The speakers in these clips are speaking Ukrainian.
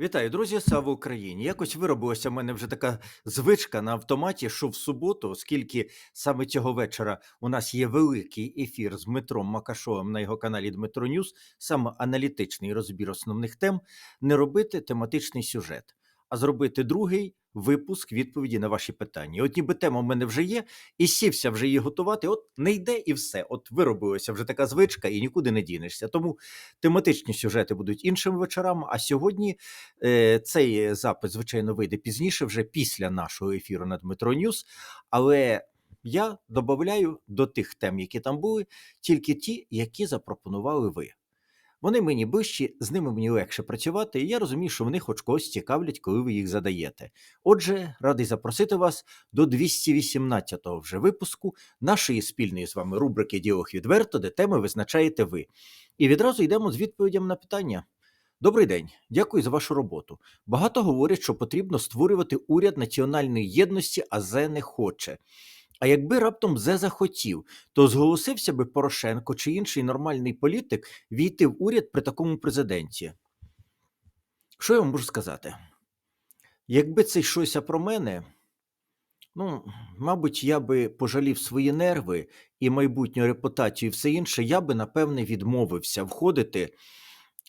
Вітаю, друзі! Слава Україні! Якось виробилася в мене вже така звичка на автоматі, що в суботу, оскільки саме цього вечора у нас є великий ефір з Дмитром Макашовим на його каналі Дмитро Ньюс, саме аналітичний розбір основних тем, не робити тематичний сюжет, а зробити другий випуск відповіді на ваші питання. От ніби тема в мене вже є, і сівся вже її готувати. От не йде і все. От виробилася вже така звичка, і нікуди не дінешся. Тому тематичні сюжети будуть іншими вечорами. А сьогодні Е, Цей запис, звичайно, вийде пізніше, вже після нашого ефіру на Дмитро Ньюс. Але я додаю до тих тем, які там були, тільки ті, які запропонували ви. Вони мені ближчі, з ними мені легше працювати, і я розумію, що вони хоч когось цікавлять, коли ви їх задаєте. Отже, радий запросити вас до 218-го вже випуску нашої спільної з вами рубрики Діалог відверто, де теми визначаєте ви. І відразу йдемо з відповідями на питання. Добрий день, дякую за вашу роботу. Багато говорять, що потрібно створювати уряд національної єдності, а зе не хоче. А якби раптом зе захотів, то зголосився би Порошенко чи інший нормальний політик війти в уряд при такому президенті. Що я вам можу сказати? Якби це йшлося про мене, ну, мабуть, я би пожалів свої нерви і майбутню репутацію, і все інше, я би напевне відмовився входити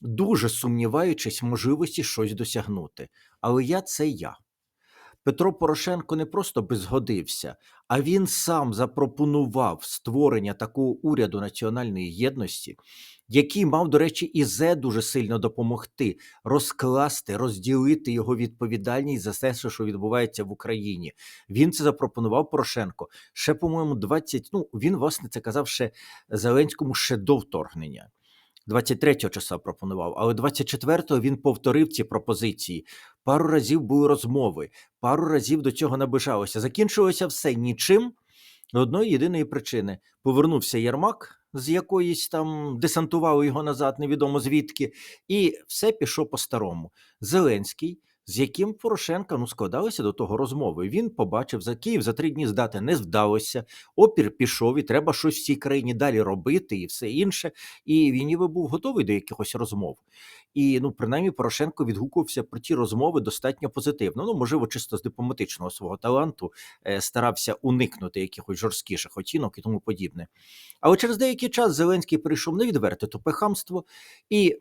дуже сумніваючись в можливості щось досягнути. Але я це я. Петро Порошенко не просто би згодився, а він сам запропонував створення такого уряду національної єдності, який мав, до речі, і зе дуже сильно допомогти розкласти, розділити його відповідальність за те, що відбувається в Україні. Він це запропонував Порошенко ще, по-моєму, 20, Ну він власне це казав ще Зеленському ще до вторгнення. 23-го числа пропонував, але 24-го він повторив ці пропозиції. Пару разів були розмови, пару разів до цього наближалося. Закінчилося все нічим. Одної єдиної причини повернувся Ярмак, з якоїсь там десантували його назад, невідомо звідки, і все пішло по-старому. Зеленський з яким Порошенка ну складалися до того розмови. Він побачив за Київ за три дні здати не вдалося. Опір пішов, і треба щось в цій країні далі робити, і все інше. І він ніби був готовий до якихось розмов. І ну, принаймні, Порошенко відгукувався про ті розмови достатньо позитивно. Ну, можливо, чисто з дипломатичного свого таланту е, старався уникнути якихось жорсткіших оцінок і тому подібне. Але через деякий час Зеленський прийшов на відверте тупе хамство, і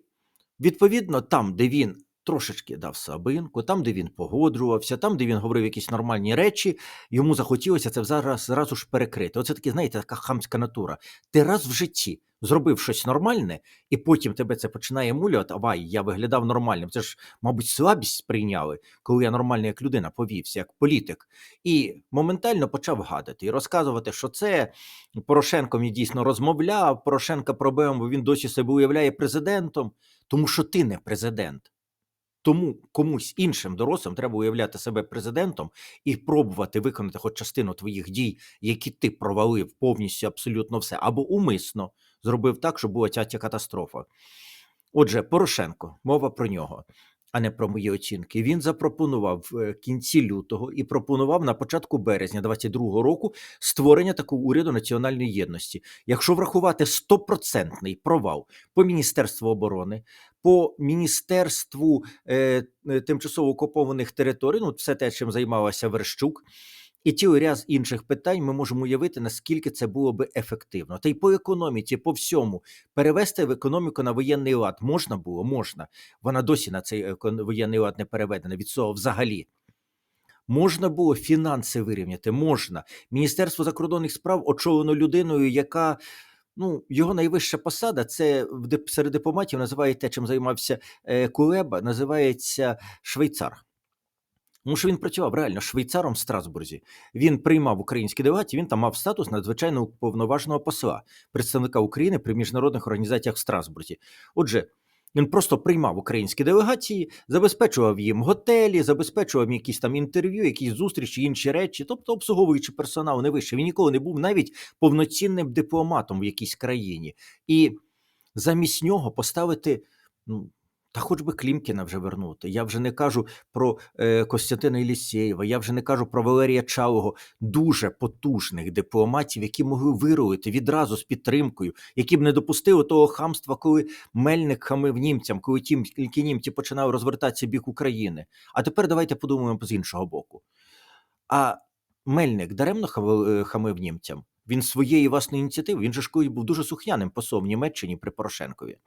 відповідно там, де він трошечки дав слабинку, там, де він погоджувався, там, де він говорив якісь нормальні речі, йому захотілося це зараз зразу ж перекрити. Оце таки, знаєте, така хамська натура. Ти раз в житті зробив щось нормальне, і потім тебе це починає мулювати. Авай, я виглядав нормальним. Це ж, мабуть, слабість сприйняли, коли я нормально як людина повівся, як політик, і моментально почав гадати і розказувати, що це Порошенко мені дійсно розмовляв. Порошенка проблема, бо він досі себе уявляє президентом, тому що ти не президент. Тому комусь іншим дорослим треба уявляти себе президентом і пробувати виконати хоч частину твоїх дій, які ти провалив повністю абсолютно все, або умисно зробив так, щоб була ця, катастрофа. Отже, Порошенко, мова про нього а не про мої оцінки. Він запропонував в кінці лютого і пропонував на початку березня 22-го року створення такого уряду національної єдності. Якщо врахувати стопроцентний провал по міністерству оборони, по міністерству е, тимчасово окупованих територій, ну все те, чим займалася Верщук. І цілий ряд інших питань ми можемо уявити, наскільки це було би ефективно. Та й по економіці, по всьому перевести в економіку на воєнний лад можна було, можна. Вона досі на цей воєнний лад не переведена від цього взагалі. Можна було фінанси вирівняти, можна. Міністерство закордонних справ очолено людиною, яка ну, його найвища посада це серед дипломатів називає те, чим займався е, Кулеба, називається швейцар. Тому що він працював реально швейцаром в Страсбурзі. Він приймав українські делегації, він там мав статус надзвичайно повноважного посла, представника України при міжнародних організаціях в Страсбурзі. Отже, він просто приймав українські делегації, забезпечував їм готелі, забезпечував якісь там інтерв'ю, якісь зустрічі, інші речі, тобто обслуговуючи персонал не вище. Він ніколи не був навіть повноцінним дипломатом в якійсь країні. І замість нього поставити ну, Та хоч би Клімкіна вже вернути. Я вже не кажу про е, Костянтина Єлісєєва, я вже не кажу про Валерія Чалого, дуже потужних дипломатів, які могли вирулити відразу з підтримкою, які б не допустили того хамства, коли Мельник хамив німцям, коли ті тільки німці починали розвертатися бік України. А тепер давайте подумаємо з іншого боку. А Мельник даремно е, хамив німцям. Він своєї власної ініціативи, він же ж колись був дуже сухняним послом в Німеччині при Порошенкові.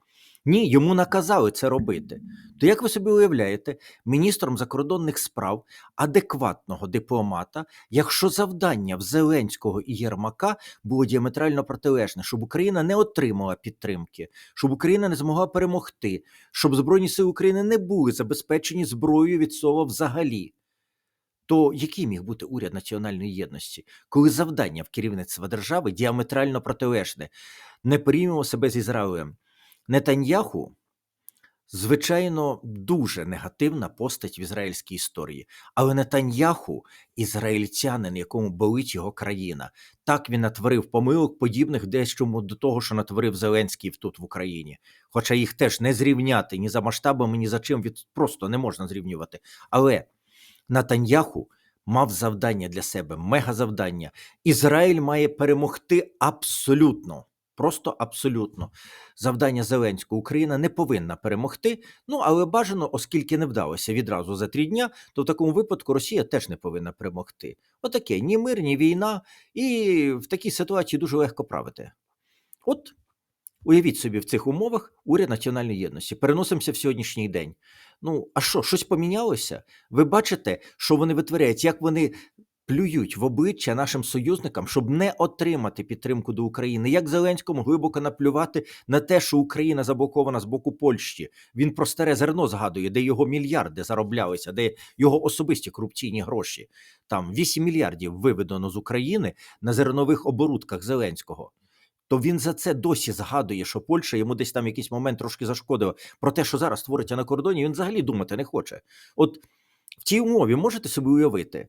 Ні, йому наказали це робити. То як ви собі уявляєте, міністром закордонних справ адекватного дипломата, якщо завдання в Зеленського і Єрмака було діаметрально протилежне, щоб Україна не отримала підтримки, щоб Україна не змогла перемогти, щоб Збройні сили України не були забезпечені зброєю від слова взагалі. То який міг бути уряд національної єдності, коли завдання в керівництва держави діаметрально протилежне? Не порівнював себе з Ізраїлем. Нетаньяху, звичайно, дуже негативна постать в ізраїльській історії. Але Нетаньяху ізраїльтянин, якому болить його країна. Так він натворив помилок, подібних дещому до того, що натворив Зеленський тут в Україні. Хоча їх теж не зрівняти ні за масштабами, ні за чим від просто не можна зрівнювати. Але Натаньяху мав завдання для себе, мегазавдання. Ізраїль має перемогти абсолютно. Просто абсолютно. Завдання Зеленського Україна не повинна перемогти. Ну але бажано, оскільки не вдалося відразу за три дня, то в такому випадку Росія теж не повинна перемогти. Отаке ні мир, ні війна, і в такій ситуації дуже легко правити. От уявіть собі в цих умовах уряд національної єдності. Переносимося в сьогоднішній день. Ну, а що, щось помінялося? Ви бачите, що вони витворяють, як вони плюють в обличчя нашим союзникам, щоб не отримати підтримку до України. Як Зеленському глибоко наплювати на те, що Україна заблокована з боку Польщі. Він про старе зерно згадує, де його мільярди зароблялися, де його особисті корупційні гроші. Там 8 мільярдів виведено з України на зернових оборудках Зеленського то він за це досі згадує, що Польща йому десь там якийсь момент трошки зашкодила. Про те, що зараз твориться на кордоні, він взагалі думати не хоче. От в цій умові можете собі уявити,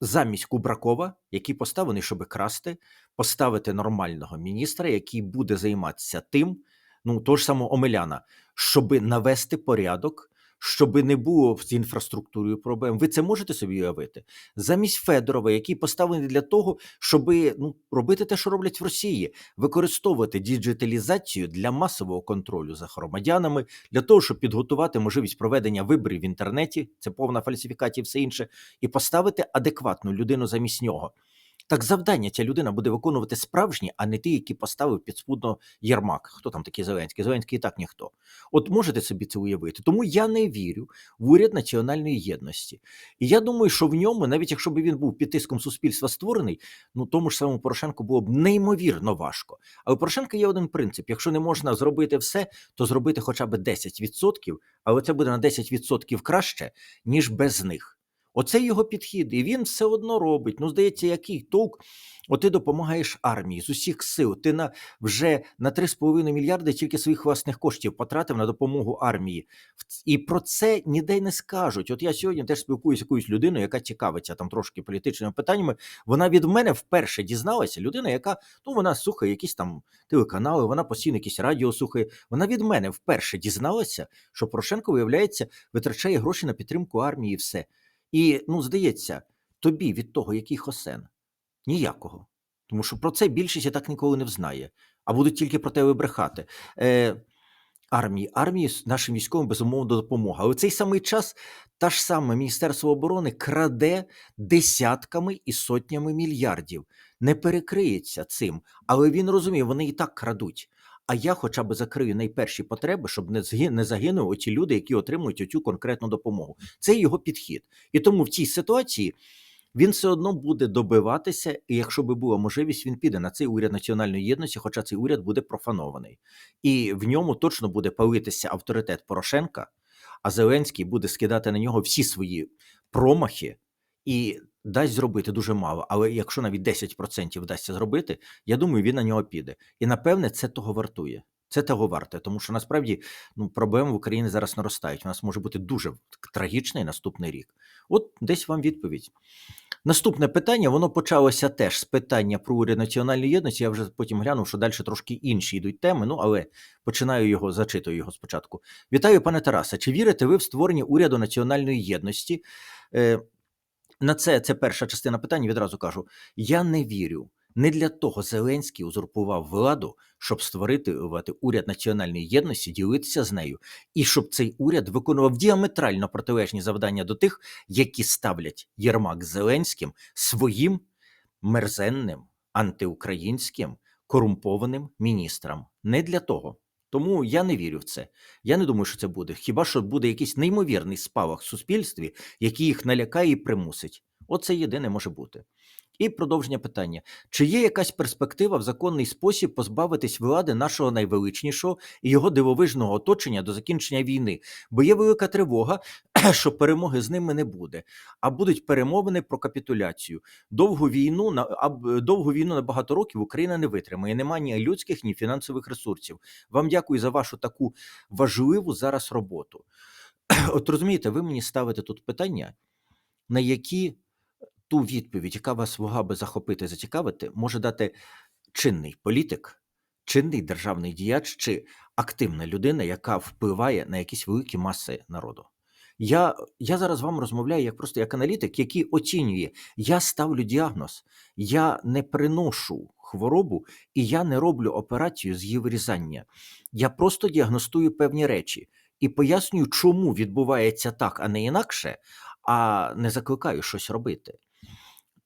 замість Кубракова, який поставлений, щоб красти, поставити нормального міністра, який буде займатися тим, ну того ж самого Омеляна, щоб навести порядок. Щоб не було з інфраструктурою проблем, ви це можете собі уявити замість Федорова, який поставлений для того, щоб ну робити те, що роблять в Росії, використовувати діджиталізацію для масового контролю за громадянами, для того, щоб підготувати можливість проведення виборів в інтернеті, це повна фальсифікація, і все інше, і поставити адекватну людину замість нього. Так завдання ця людина буде виконувати справжні, а не ті, які поставив підспудно Єрмак. Хто там такий Зеленський? Зеленський і так ніхто. От можете собі це уявити. Тому я не вірю в уряд національної єдності. І я думаю, що в ньому, навіть якщо б він був під тиском суспільства створений, ну тому ж самому Порошенку було б неймовірно важко. Але у Порошенка є один принцип: якщо не можна зробити все, то зробити хоча б 10%, але це буде на 10% краще, ніж без них. Оце його підхід, і він все одно робить. Ну, здається, який толк? От ти допомагаєш армії з усіх сил. Ти на вже на 3,5 мільярди тільки своїх власних коштів потратив на допомогу армії. І про це ніде не скажуть. От я сьогодні теж спілкуюся з якоюсь людиною, яка цікавиться там трошки політичними питаннями. Вона від мене вперше дізналася. Людина, яка ну вона слухає якісь там телеканали, вона постійно якісь радіо слухає. Вона від мене вперше дізналася, що Порошенко, виявляється, витрачає гроші на підтримку армії. і все. І ну, здається, тобі від того, який хосен, ніякого. Тому що про це більшість і так ніколи не взнає, а будуть тільки про тебе брехати. Е, Армії, армії нашим військовим безумовно допомога. Але в цей самий час та ж саме Міністерство оборони краде десятками і сотнями мільярдів. Не перекриється цим, але він розуміє, вони і так крадуть. А я хоча б закрию найперші потреби, щоб не не загинули ті люди, які отримують оцю конкретну допомогу. Це його підхід. І тому в цій ситуації він все одно буде добиватися, і якщо би була можливість, він піде на цей уряд національної єдності, хоча цей уряд буде профанований. І в ньому точно буде палитися авторитет Порошенка, а Зеленський буде скидати на нього всі свої промахи і дасть зробити дуже мало. Але якщо навіть 10% вдасться зробити, я думаю, він на нього піде. І напевне це того вартує. Це того варте, тому що насправді ну, проблеми в Україні зараз наростають. У нас може бути дуже трагічний наступний рік. От десь вам відповідь. Наступне питання, воно почалося теж з питання про уряд національної єдності. Я вже потім глянув, що далі трошки інші йдуть теми. Ну але починаю його, зачитую його спочатку. Вітаю, пане Тарасе. Чи вірите ви в створення уряду національної єдності? На це це перша частина питання. Відразу кажу: я не вірю. Не для того Зеленський узурпував владу, щоб створити уряд національної єдності, ділитися з нею, і щоб цей уряд виконував діаметрально протилежні завдання до тих, які ставлять Єрмак Зеленським своїм мерзенним, антиукраїнським, корумпованим міністрам. Не для того. Тому я не вірю в це. Я не думаю, що це буде. Хіба що буде якийсь неймовірний спалах в суспільстві, який їх налякає і примусить. Оце єдине може бути. І продовження питання: чи є якась перспектива в законний спосіб позбавитись влади нашого найвеличнішого і його дивовижного оточення до закінчення війни? Бо є велика тривога, що перемоги з ними не буде, а будуть перемовини про капітуляцію. Довгу війну на довгу війну на багато років Україна не витримає. Немає ні людських, ні фінансових ресурсів. Вам дякую за вашу таку важливу зараз роботу. От розумієте, ви мені ставите тут питання, на які ту відповідь, яка вас могла би захопити, зацікавити, може дати чинний політик, чинний державний діяч чи активна людина, яка впливає на якісь великі маси народу. Я, я зараз вам розмовляю як просто як аналітик, який оцінює. Я ставлю діагноз, я не приношу хворобу і я не роблю операцію з її вирізання. Я просто діагностую певні речі і пояснюю, чому відбувається так, а не інакше, а не закликаю щось робити.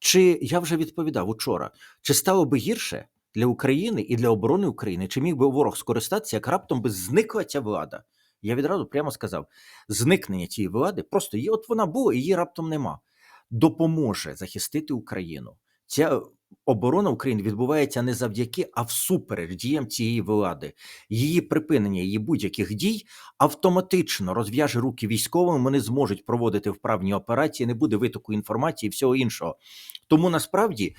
Чи я вже відповідав учора, чи стало би гірше для України і для оборони України, чи міг би ворог скористатися, як раптом би зникла ця влада? Я відразу прямо сказав: зникнення цієї влади просто є, от вона була, і її раптом нема. Допоможе захистити Україну. Ця оборона України відбувається не завдяки, а всупереч діям цієї влади. Її припинення, її будь-яких дій автоматично розв'яже руки військовим. Вони зможуть проводити вправні операції, не буде витоку інформації і всього іншого. Тому насправді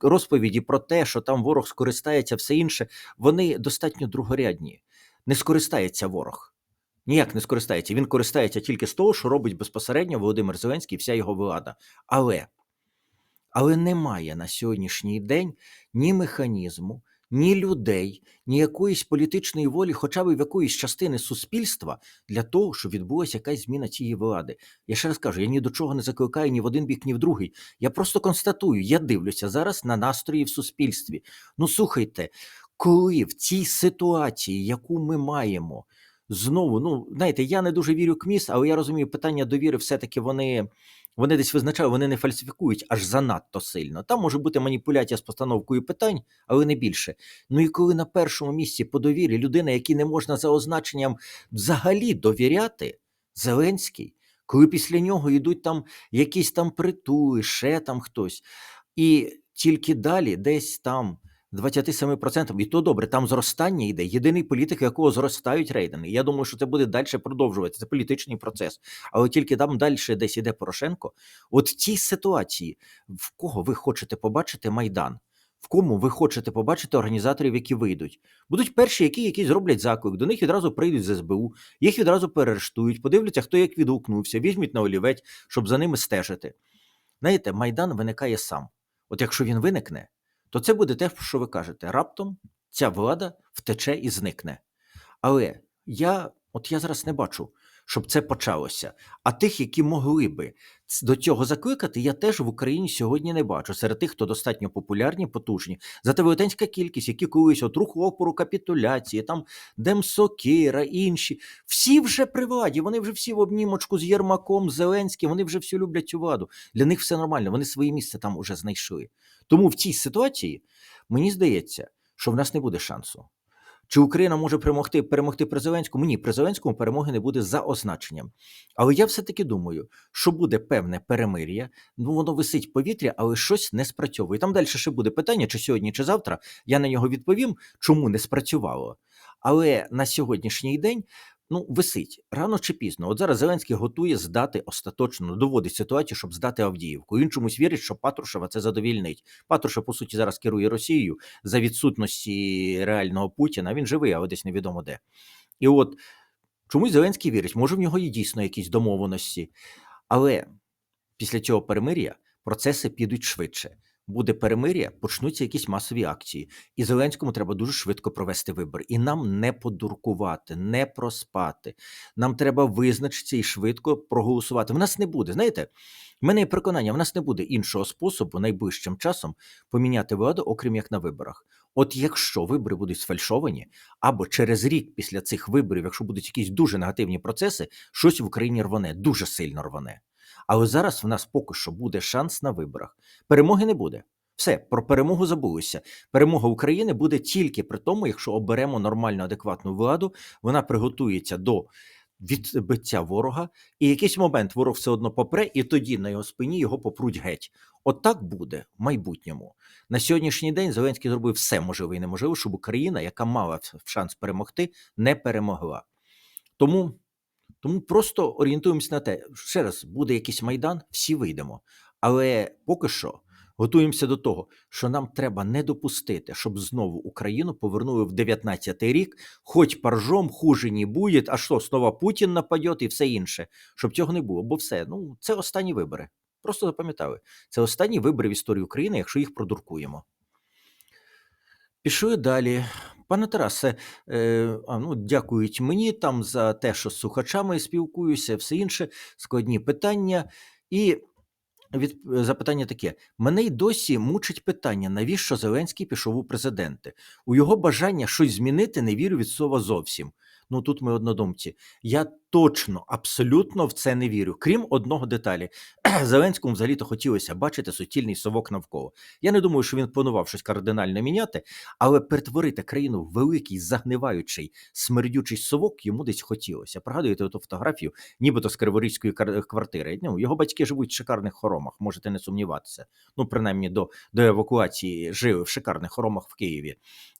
розповіді про те, що там ворог скористається, все інше, вони достатньо другорядні. Не скористається ворог. Ніяк не скористається. Він користається тільки з того, що робить безпосередньо Володимир Зеленський і вся його влада. Але, але немає на сьогоднішній день ні механізму, ні людей, ні якоїсь політичної волі, хоча б в якоїсь частини суспільства для того, щоб відбулася якась зміна цієї влади. Я ще раз кажу, я ні до чого не закликаю ні в один бік, ні в другий. Я просто констатую, я дивлюся зараз на настрої в суспільстві. Ну слухайте, коли в цій ситуації, яку ми маємо, знову, ну знаєте, я не дуже вірю КМІС, але я розумію, питання довіри все-таки вони. Вони десь визначають, вони не фальсифікують аж занадто сильно. Там може бути маніпуляція з постановкою питань, але не більше. Ну і коли на першому місці по довірі людина, якій не можна за означенням взагалі довіряти, Зеленський, коли після нього йдуть там якісь там притули, ще там хтось, і тільки далі десь там 27%, і то добре, там зростання йде. Єдиний політик, якого зростають рейтинги. Я думаю, що це буде далі продовжуватися. Це політичний процес. Але тільки там далі десь іде Порошенко. От в ситуації, в кого ви хочете побачити Майдан? В кому ви хочете побачити організаторів, які вийдуть? Будуть перші, які якісь зроблять заклик, до них відразу прийдуть з СБУ, їх відразу перерештують, подивляться, хто як відгукнувся, візьмуть на олівець, щоб за ними стежити. Знаєте, Майдан виникає сам. От якщо він виникне, то це буде те, що ви кажете. Раптом ця влада втече і зникне. Але я, от я зараз не бачу, щоб це почалося. А тих, які могли би до цього закликати, я теж в Україні сьогодні не бачу. Серед тих, хто достатньо популярні, потужні. Зате велетенська кількість, які колись от рух опору капітуляції, там Демсокира, інші, всі вже при владі, вони вже всі в обнімочку з Єрмаком, з Зеленським, вони вже всю люблять цю владу. Для них все нормально, вони своє місце там уже знайшли. Тому в цій ситуації мені здається, що в нас не буде шансу. Чи Україна може перемогти, перемогти при Зеленському? Ні, при Зеленському перемоги не буде за означенням. Але я все-таки думаю, що буде певне перемир'я, ну воно висить в повітрі, але щось не спрацьовує. Там далі ще буде питання, чи сьогодні, чи завтра. Я на нього відповім, чому не спрацювало. Але на сьогоднішній день ну, висить рано чи пізно. От зараз Зеленський готує здати остаточно, доводить ситуацію, щоб здати Авдіївку. Він чомусь вірить, що Патрушева це задовільнить. Патрушев, по суті, зараз керує Росією за відсутності реального Путіна. Він живий, але десь невідомо де. І от чомусь Зеленський вірить, може в нього є дійсно якісь домовленості. Але після цього перемир'я процеси підуть швидше. Буде перемир'я, почнуться якісь масові акції, і Зеленському треба дуже швидко провести вибори. І нам не подуркувати, не проспати. Нам треба визначитися і швидко проголосувати. В нас не буде. Знаєте, в мене є переконання, в нас не буде іншого способу найближчим часом поміняти владу, окрім як на виборах. От якщо вибори будуть сфальшовані, або через рік після цих виборів, якщо будуть якісь дуже негативні процеси, щось в Україні рване, дуже сильно рване. Але зараз в нас поки що буде шанс на виборах. Перемоги не буде. Все, про перемогу забулося. Перемога України буде тільки при тому, якщо оберемо нормальну, адекватну владу, вона приготується до відбиття ворога, і якийсь момент ворог все одно попре, і тоді на його спині його попруть геть. От буде в майбутньому. На сьогоднішній день Зеленський зробив все можливе і неможливе, щоб Україна, яка мала шанс перемогти, не перемогла. Тому. Тому просто орієнтуємося на те, ще раз буде якийсь майдан, всі вийдемо. Але поки що готуємося до того, що нам треба не допустити, щоб знову Україну повернули в 19-й рік, хоч паржом хуже не буде, а що, знову Путін нападе і все інше, щоб цього не було. Бо все, ну це останні вибори. Просто запам'ятали. Це останні вибори в історії України, якщо їх продуркуємо. Пішли далі. Пане Тарасе, е, а, ну, дякують мені там за те, що з слухачами спілкуюся, все інше, складні питання. І від запитання таке: мене й досі мучить питання, навіщо Зеленський пішов у президенти? У його бажання щось змінити не вірю від слова зовсім. Ну тут ми однодумці. Я точно, абсолютно в це не вірю. Крім одного деталі. Зеленському взагалі-то хотілося бачити суцільний совок навколо. Я не думаю, що він планував щось кардинально міняти, але перетворити країну в великий, загниваючий, смердючий совок йому десь хотілося. Пригадуєте ту фотографію, нібито з Криворізької квартири. Ну, його батьки живуть в шикарних хоромах, можете не сумніватися. Ну, принаймні, до, до евакуації жили в шикарних хоромах в Києві.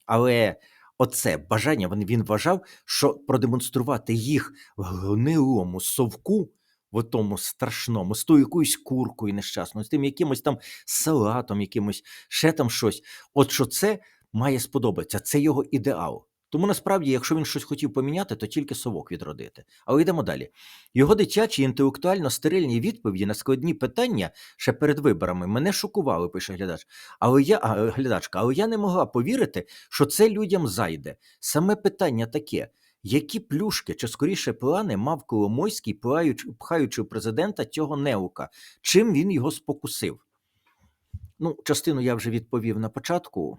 Але оце бажання він, він вважав, що продемонструвати їх в гнилому совку. В тому страшному, з тою якоюсь куркою нещасною, з тим якимось там салатом, якимось ще там щось. От що це має сподобатися, це його ідеал. Тому насправді, якщо він щось хотів поміняти, то тільки совок відродити. Але йдемо далі. Його дитячі інтелектуально стерильні відповіді на складні питання ще перед виборами мене шокували, пише глядач. Але я глядачка, але я не могла повірити, що це людям зайде. Саме питання таке. Які плюшки чи скоріше плани мав Коломойський, пхаючи президента цього неука? Чим він його спокусив? Ну, частину я вже відповів на початку.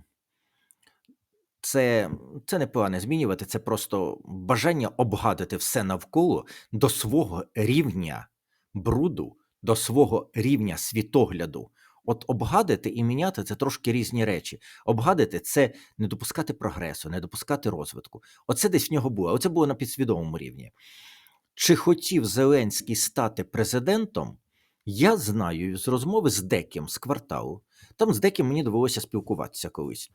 Це, це не плани змінювати, це просто бажання обгадити все навколо до свого рівня бруду, до свого рівня світогляду. От обгадити і міняти це трошки різні речі. Обгадити це не допускати прогресу, не допускати розвитку. Оце десь в нього було. Оце було на підсвідомому рівні. Чи хотів Зеленський стати президентом? Я знаю з розмови з Деким з кварталу. Там з Деким мені довелося спілкуватися колись.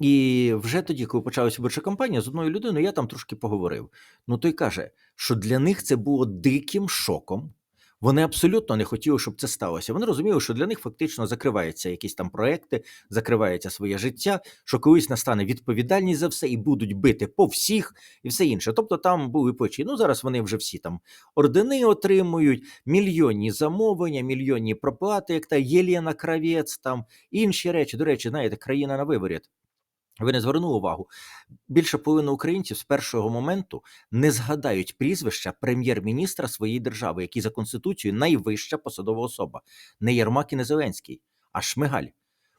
І вже тоді, коли почалася виборча кампанія, з одною людиною я там трошки поговорив. Ну той каже, що для них це було диким шоком. Вони абсолютно не хотіли, щоб це сталося. Вони розуміли, що для них фактично закриваються якісь там проекти, закривається своє життя, що колись настане відповідальність за все і будуть бити по всіх і все інше. Тобто там були плечі. Ну зараз вони вже всі там ордени отримують, мільйонні замовлення, мільйонні проплати, як та Єлена Кравець, там інші речі. До речі, знаєте, країна на виворіт. Ви не звернули увагу. Більше половини українців з першого моменту не згадають прізвища прем'єр-міністра своєї держави, який за конституцією найвища посадова особа, не Єрмак і не Зеленський, а Шмигаль.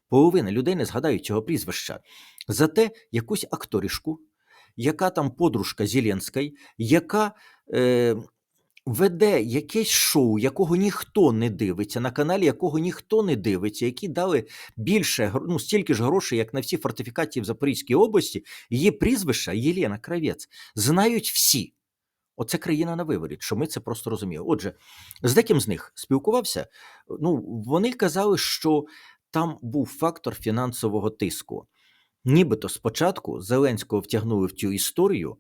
Половина людей не згадають цього прізвища. Зате якусь акторішку, яка там подружка Зеленської, яка е, веде якесь шоу, якого ніхто не дивиться, на каналі якого ніхто не дивиться, які дали більше ну, стільки ж грошей, як на всі фортифікації в Запорізькій області, її прізвище Єлена Кравець знають всі. Оце країна на виворіт, що ми це просто розуміли. Отже, з деким з них спілкувався. Ну, вони казали, що там був фактор фінансового тиску. Нібито спочатку Зеленського втягнули в цю історію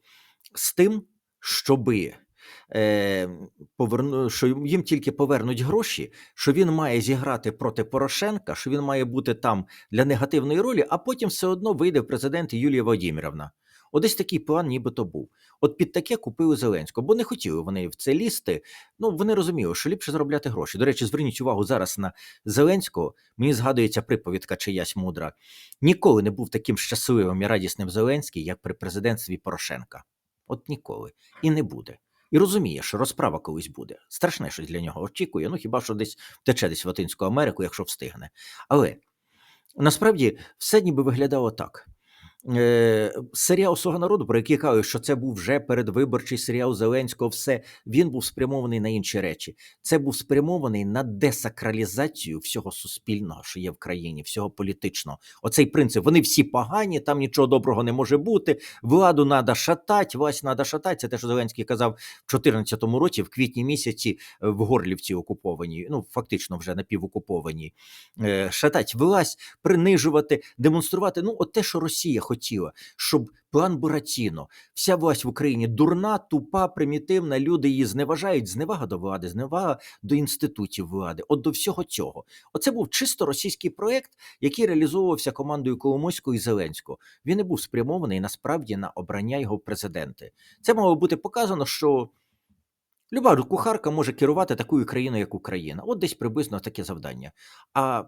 з тим, щоби е, поверну, що їм тільки повернуть гроші, що він має зіграти проти Порошенка, що він має бути там для негативної ролі, а потім все одно вийде в президенти Юлія Володимирівна. От десь такий план нібито був. От під таке купили Зеленського, бо не хотіли вони в це лізти. Ну, вони розуміли, що ліпше заробляти гроші. До речі, зверніть увагу зараз на Зеленського. Мені згадується приповідка чиясь мудра. Ніколи не був таким щасливим і радісним Зеленський, як при президентстві Порошенка. От ніколи. І не буде. І розуміє, що розправа колись буде. Страшне щось для нього очікує. Ну хіба що десь тече десь в Латинську Америку, якщо встигне. Але насправді все ніби виглядало так. Е, серіал Слуга народу, про який кажуть, що це був вже передвиборчий серіал Зеленського, все він був спрямований на інші речі. Це був спрямований на десакралізацію всього суспільного, що є в країні, всього політичного. Оцей принцип. Вони всі погані, там нічого доброго не може бути. Владу треба шатати, власть треба шатати. Це те, що Зеленський казав в 2014 році, в квітні місяці е, в Горлівці окупованій, ну фактично вже напівокупованій. Е, шатати власть, принижувати, демонструвати. Ну, от те, що Росія хотіла, щоб план Буратіно, вся власть в Україні дурна, тупа, примітивна. Люди її зневажають, зневага до влади, зневага до інститутів влади. От до всього цього. Оце був чисто російський проєкт, який реалізовувався командою Коломойського і Зеленського. Він не був спрямований насправді на обрання його президенти. Це мало бути показано, що. Люба кухарка може керувати такою країною, як Україна. От десь приблизно таке завдання. А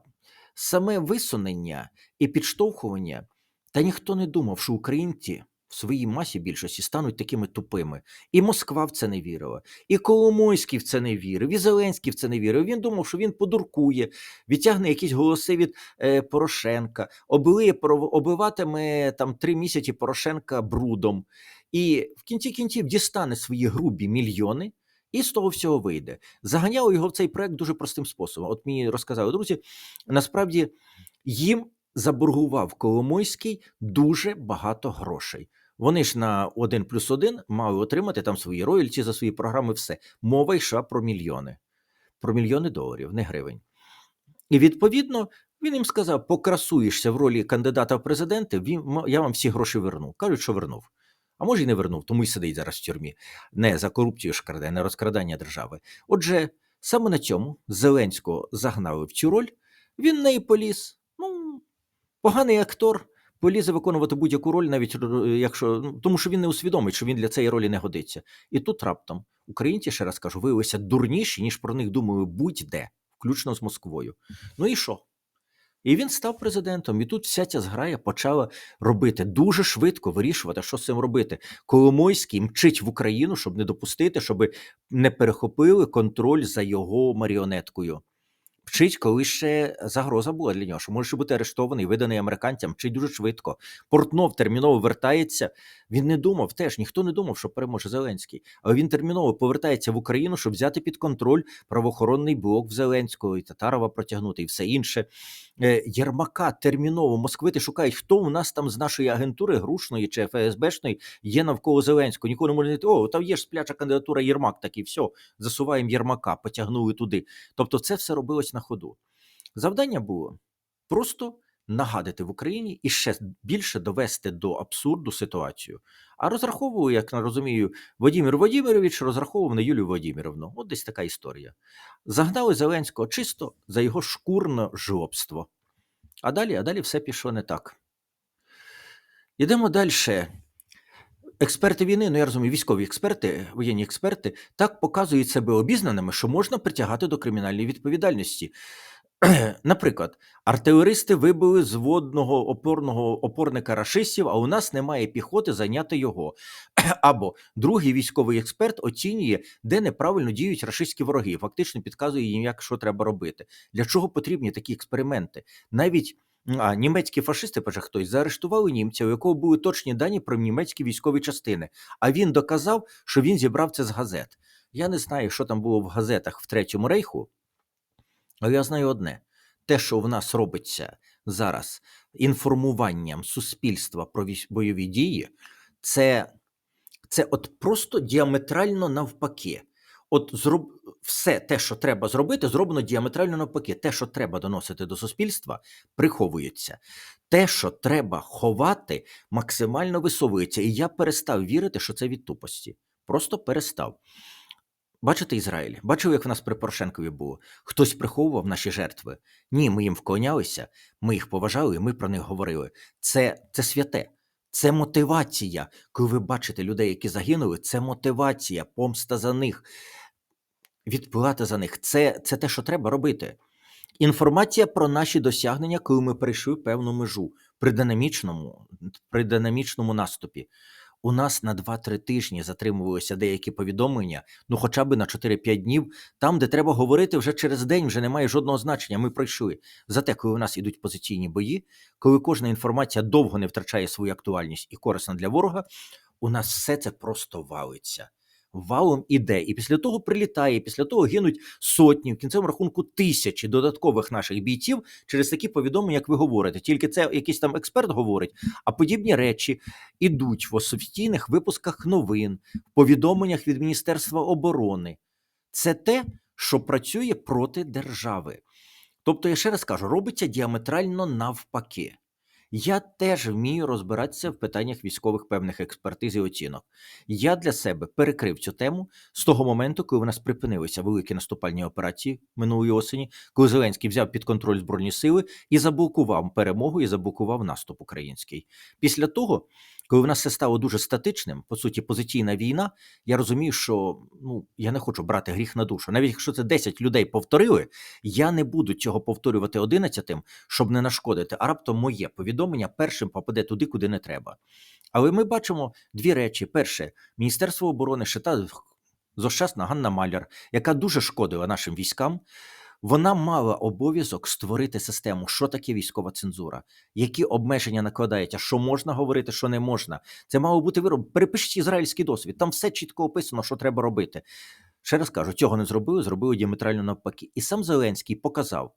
саме висунення і підштовхування, та ніхто не думав, що українці в своїй масі більшості стануть такими тупими. І Москва в це не вірила, і Коломойський в це не вірив, і Зеленський в це не вірив. Він думав, що він подуркує, відтягне якісь голоси від е, Порошенка, облиє, обливатиме там три місяці Порошенка брудом. І в кінці кінців дістане свої грубі мільйони. І з того всього вийде. Заганяли його в цей проект дуже простим способом. От мені розказали друзі, насправді їм заборгував Коломойський дуже багато грошей. Вони ж на 1 плюс 1 мали отримати там свої рояльті за свої програми, все. Мова йшла про мільйони, про мільйони доларів, не гривень. І відповідно він їм сказав: покрасуєшся в ролі кандидата в президенти, я вам всі гроші верну. Кажуть, що вернув. А може, і не вернув, тому й сидить зараз в тюрмі. Не за корупцію ж краде, не розкрадання держави. Отже, саме на цьому Зеленського загнали в цю роль, він в неї поліз. Поганий актор. Полізе виконувати будь-яку роль, навіть е, якщо ну, тому, що він не усвідомить, що він для цієї ролі не годиться. І тут раптом українці, ще раз кажу, виявилися дурніші, ніж про них думали будь-де, включно з Москвою. Ну і що? І він став президентом. І тут вся ця зграя почала робити дуже швидко вирішувати, що з цим робити. Коломойський мчить в Україну, щоб не допустити, щоб не перехопили контроль за його маріонеткою. Вчить, коли ще загроза була для нього, що може бути арештований, виданий американцям, вчить дуже швидко. Портнов терміново вертається. Він не думав теж, ніхто не думав, що переможе Зеленський. Але він терміново повертається в Україну, щоб взяти під контроль правоохоронний блок в Зеленського і Татарова протягнути, і все інше. Е, Єрмака терміново москвити шукають, хто у нас там з нашої агентури грушної чи ФСБшної є навколо Зеленського. Ніколи не може знайти, о, там є ж спляча кандидатура Єрмак, такий, все, засуваємо Єрмака, потягнули туди. Тобто це все робилось на ходу. Завдання було просто нагадати в Україні і ще більше довести до абсурду ситуацію. А розраховував, як розумію, Володимир Володимирович розраховував на Юлію Володимировну. От десь така історія. Загнали Зеленського чисто за його шкурне жлобство. А далі, а далі все пішло не так. Йдемо далі. Експерти війни, ну я розумію, військові експерти, воєнні експерти, так показують себе обізнаними, що можна притягати до кримінальної відповідальності. Наприклад, артилеристи вибили з водного опорного опорника рашистів, а у нас немає піхоти зайняти його. Або другий військовий експерт оцінює, де неправильно діють рашистські вороги, фактично підказує їм, як що треба робити. Для чого потрібні такі експерименти? Навіть а, німецькі фашисти, пише хтось, заарештували німця, у якого були точні дані про німецькі військові частини. А він доказав, що він зібрав це з газет. Я не знаю, що там було в газетах в Третьому рейху, але я знаю одне: те, що в нас робиться зараз інформуванням суспільства про бойові дії, це, це от просто діаметрально навпаки. От зроб... все те, що треба зробити, зроблено діаметрально навпаки. Те, що треба доносити до суспільства, приховується. Те, що треба ховати, максимально висовується. І я перестав вірити, що це від тупості. Просто перестав. Бачите Ізраїль? Бачив, як в нас при Порошенкові було? Хтось приховував наші жертви. Ні, ми їм вклонялися, ми їх поважали, ми про них говорили. Це, це святе. Це мотивація. Коли ви бачите людей, які загинули, це мотивація, помста за них, відплата за них. Це, це те, що треба робити. Інформація про наші досягнення, коли ми перейшли певну межу при динамічному, при динамічному наступі. У нас на 2-3 тижні затримувалися деякі повідомлення, ну хоча б на 4-5 днів, там, де треба говорити вже через день, вже немає жодного значення. Ми пройшли. Зате, коли у нас ідуть позиційні бої, коли кожна інформація довго не втрачає свою актуальність і корисна для ворога, у нас все це просто валиться. Валом іде, і після того прилітає, і після того гинуть сотні, в кінцевому рахунку тисячі додаткових наших бійців через такі повідомлення, як ви говорите. Тільки це якийсь там експерт говорить, а подібні речі ідуть в офіційних випусках новин, в повідомленнях від Міністерства оборони. Це те, що працює проти держави. Тобто, я ще раз кажу, робиться діаметрально навпаки. Я теж вмію розбиратися в питаннях військових певних експертиз і оцінок. Я для себе перекрив цю тему з того моменту, коли в нас припинилися великі наступальні операції минулої осені, коли Зеленський взяв під контроль збройні сили і заблокував перемогу і заблокував наступ український. Після того, коли в нас все стало дуже статичним, по суті, позиційна війна, я розумію, що ну я не хочу брати гріх на душу. Навіть якщо це 10 людей повторили, я не буду цього повторювати 11, щоб не нашкодити. А раптом моє повідомлення першим попаде туди, куди не треба. Але ми бачимо дві речі: перше, Міністерство оборони шита зощасна Ганна Маляр, яка дуже шкодила нашим військам. Вона мала обов'язок створити систему, що таке військова цензура, які обмеження накладається, що можна говорити, що не можна. Це мало бути вироб. Перепишіть ізраїльський досвід. Там все чітко описано, що треба робити. Ще раз кажу, цього не зробили, зробили діаметрально навпаки. І сам Зеленський показав,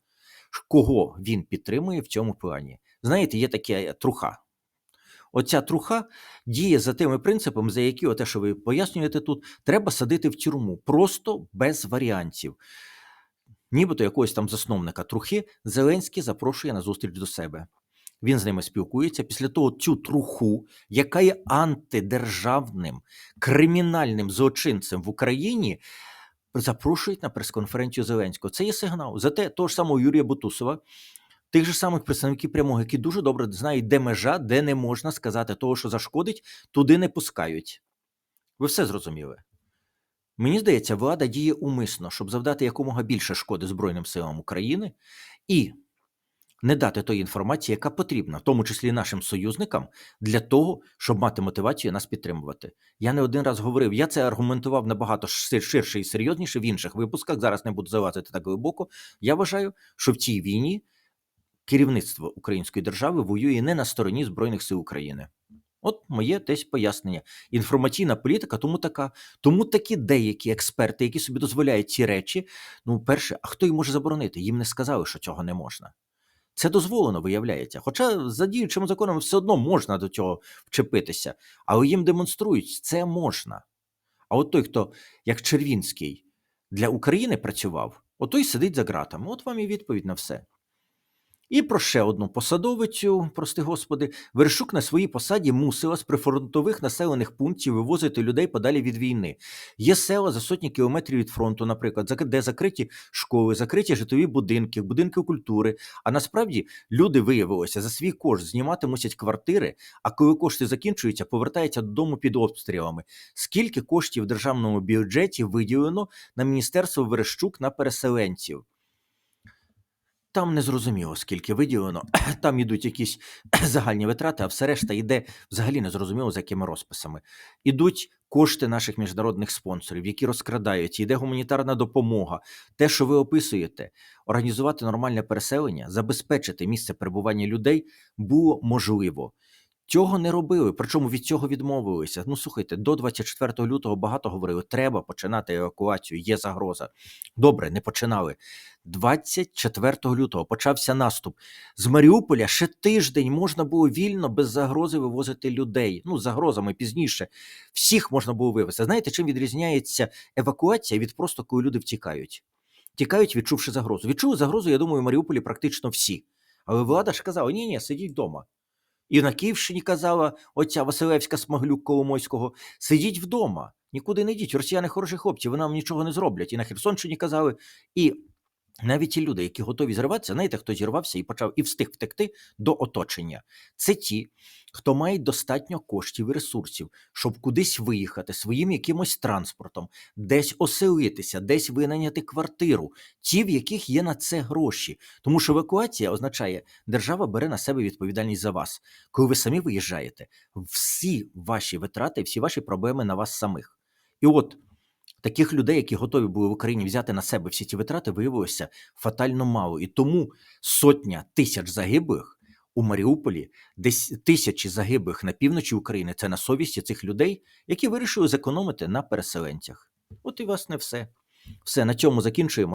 кого він підтримує в цьому плані. Знаєте, є така труха. Оця труха діє за тими принципами, за які, оте, що ви пояснюєте тут, треба садити в тюрму, просто без варіантів. Нібито якогось там засновника трухи Зеленський запрошує на зустріч до себе. Він з ними спілкується. Після того цю труху, яка є антидержавним кримінальним злочинцем в Україні, запрошують на прес-конференцію Зеленського. Це є сигнал. Зате того ж самого Юрія Бутусова, тих же самих представників прямого, які дуже добре знають, де межа, де не можна сказати того, що зашкодить, туди не пускають. Ви все зрозуміли. Мені здається, влада діє умисно, щоб завдати якомога більше шкоди Збройним силам України і не дати тої інформації, яка потрібна, в тому числі нашим союзникам, для того, щоб мати мотивацію нас підтримувати. Я не один раз говорив, я це аргументував набагато ширше і серйозніше в інших випусках. Зараз не буду залазити так глибоко. Я вважаю, що в цій війні керівництво української держави воює не на стороні Збройних сил України. От моє десь пояснення. Інформаційна політика тому така. Тому такі деякі експерти, які собі дозволяють ці речі. Ну, перше, а хто їм може заборонити? Їм не сказали, що цього не можна. Це дозволено, виявляється. Хоча за діючим законом все одно можна до цього вчепитися, але їм демонструють, це можна. А от той, хто, як Червінський, для України працював, от той сидить за ґратами. От вам і відповідь на все. І про ще одну посадовицю, прости господи, Вершук на своїй посаді мусила з прифронтових населених пунктів вивозити людей подалі від війни. Є села за сотні кілометрів від фронту, наприклад, де закриті школи, закриті житлові будинки, будинки культури. А насправді люди виявилося за свій кошт знімати мусять квартири. А коли кошти закінчуються, повертаються додому під обстрілами. Скільки коштів в державному бюджеті виділено на міністерство Верещук на переселенців? Там не зрозуміло, скільки виділено, там ідуть якісь загальні витрати, а все решта йде взагалі не зрозуміло, за якими розписами. Ідуть кошти наших міжнародних спонсорів, які розкрадають, йде гуманітарна допомога. Те, що ви описуєте, організувати нормальне переселення, забезпечити місце перебування людей було можливо. Цього не робили, причому від цього відмовилися. Ну слухайте, до 24 лютого багато говорили, треба починати евакуацію, є загроза. Добре, не починали. 24 лютого почався наступ. З Маріуполя ще тиждень можна було вільно, без загрози вивозити людей. Ну, загрозами пізніше. Всіх можна було вивезти. Знаєте, чим відрізняється евакуація від просто коли люди втікають? Тікають, відчувши загрозу. Відчули загрозу, я думаю, в Маріуполі практично всі. Але влада ж казала: ні, ні, сидіть вдома. І на Київщині казала оця Василевська Смаглюк Коломойського: сидіть вдома, нікуди не йдіть. Росіяни хороші хлопці, вони вам нічого не зроблять. І на Херсонщині казали. І Навіть ті люди, які готові зриватися, знаєте, хто зірвався і почав і встиг втекти до оточення. Це ті, хто має достатньо коштів і ресурсів, щоб кудись виїхати своїм якимось транспортом, десь оселитися, десь винайняти квартиру, ті, в яких є на це гроші. Тому що евакуація означає, держава бере на себе відповідальність за вас. Коли ви самі виїжджаєте, всі ваші витрати, всі ваші проблеми на вас самих. І от таких людей, які готові були в Україні взяти на себе всі ці витрати, виявилося фатально мало. І тому сотня тисяч загиблих у Маріуполі, десь тисячі загиблих на півночі України це на совісті цих людей, які вирішили зекономити на переселенцях. От і власне все. Все на цьому закінчуємо.